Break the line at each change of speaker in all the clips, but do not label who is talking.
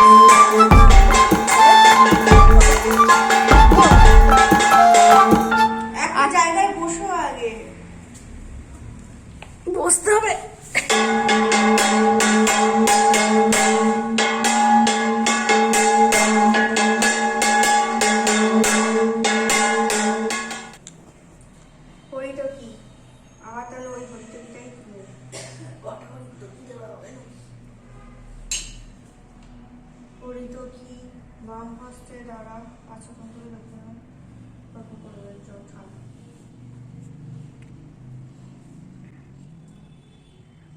thank you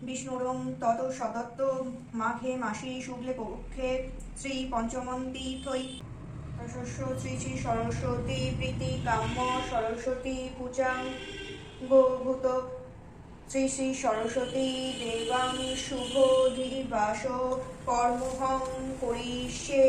বিষ্ণুরম তত সদত্ত মাঘে মাসি শুক্লে পক্ষে শ্রী পঞ্চমন্তী থৈ। শ্রী শ্রী সরস্বতী প্রীতি কাম্য সরস্বতী পূজাং গোভূত। শ্রী শ্রী সরস্বতী দেবাং শুভ দিবাস কর্মহং করিষ্যে।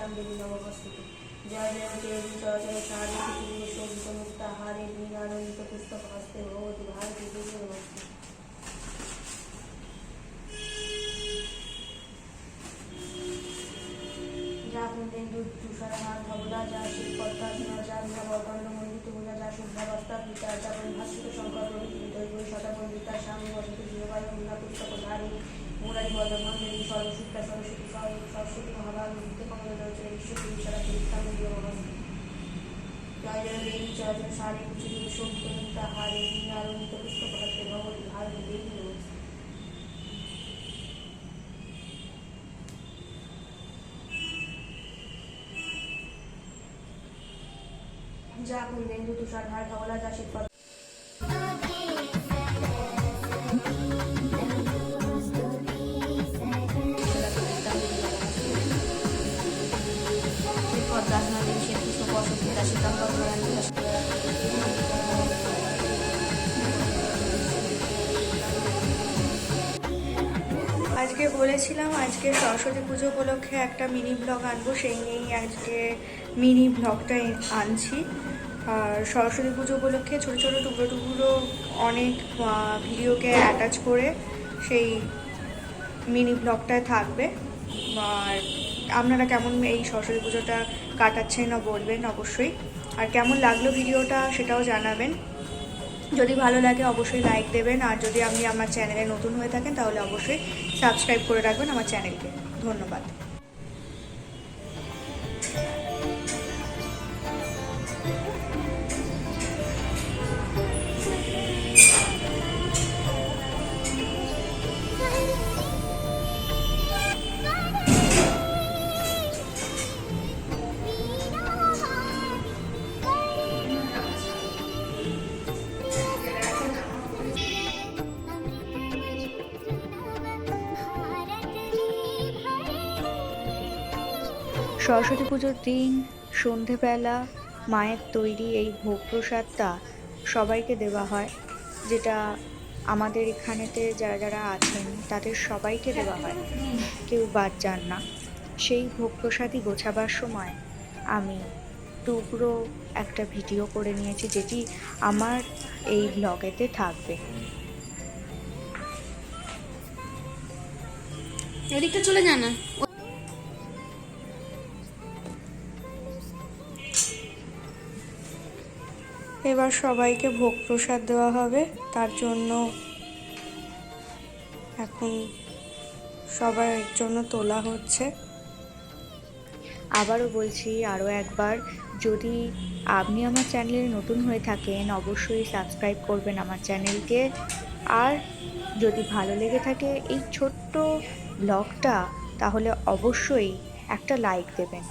জয় দেবী জয় জয় সারে পৃথিবী শোভিত মুক্তাহারে নীলানন্দিত পুস্তক হস্তে ভগবতী ভারতী স্বামী বসত মূলা পুস্তক ধারী মুরারি বর্ধমান দেবী সরস্বতী সরস্বতী মহাভাগ নৃত্য কমল রয়েছে বিশ্বপুরী সারা পরীক্ষা মন্দির মহাস্তি জয় জয় দেবী জয় জয় সারে কুচুরি শোভিত মুক্তাহারে নীলানন্দিত পুস্তক হস্তে ভগবতী ভারতী দেবী যা কুন্দেন্দু তুষারহার ধবলা যা আজকে বলেছিলাম, আজকে সরস্বতী পুজো উপলক্ষে একটা মিনি ব্লগ আনব, সেই নিয়েই আজকে মিনি ব্লগটা আনছি। আর সরস্বতী পুজো উপলক্ষে ছোটো ছোটো টুকরো টুকরো অনেক ভিডিওকে অ্যাটাচ করে সেই মিনি ব্লগটায় থাকবে। আর আপনারা কেমন এই সরস্বতী পুজোটা কাটাচ্ছেন না বলবেন অবশ্যই। আর কেমন লাগল ভিডিওটা সেটাও জানাবেন। যদি ভালো লাগে অবশ্যই লাইক দেবেন। আর যদি আপনি আমার চ্যানেলে নতুন হয়ে থাকেন তাহলে অবশ্যই সাবস্ক্রাইব করে রাখবেন আমার চ্যানেলকে। ধন্যবাদ। সরস্বতী পুজোর দিন, সন্ধেবেলা, মায়ের তৈরি এই ভোগ প্রসাদটা সবাইকে দেওয়া হয়, যেটা আমাদের এখানেতে যারা যারা আছেন, তাদের সবাইকে দেওয়া হয়। কেউ বাদ যান না। সেই ভোগ প্রসাদই গোছাবার সময় আমি টুকরো একটা ভিডিও করে নিয়েছি, যেটি আমার এই ব্লগেতে থাকবে।
এদিকটা চলে যা না।
এবার সবাইকে ভোগ প্রসাদ দেওয়া হবে। তার জন্য এখন সবার জন্য তোলা হচ্ছে।
আবারও বলছি, আরও একবার, যদি আপনি আমার চ্যানেলে নতুন হয়ে থাকেন, অবশ্যই সাবস্ক্রাইব করবেন আমার চ্যানেলকে। আর যদি ভালো লেগে থাকে এই ছোট্ট ব্লগটা, তাহলে অবশ্যই একটা লাইক দেবেন।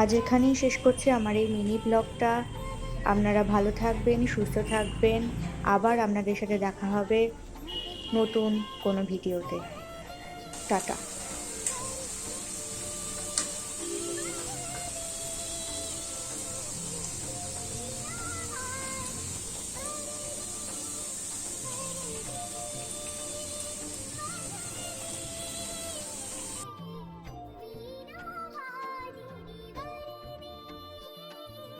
আজ এখানেই শেষ করছি আমার এই মিনি ব্লগটা। আপনারা ভালো থাকবেন, সুস্থ থাকবেন। আবার আপনাদের সাথে দেখা হবে নতুন কোনো ভিডিওতে। টাটা।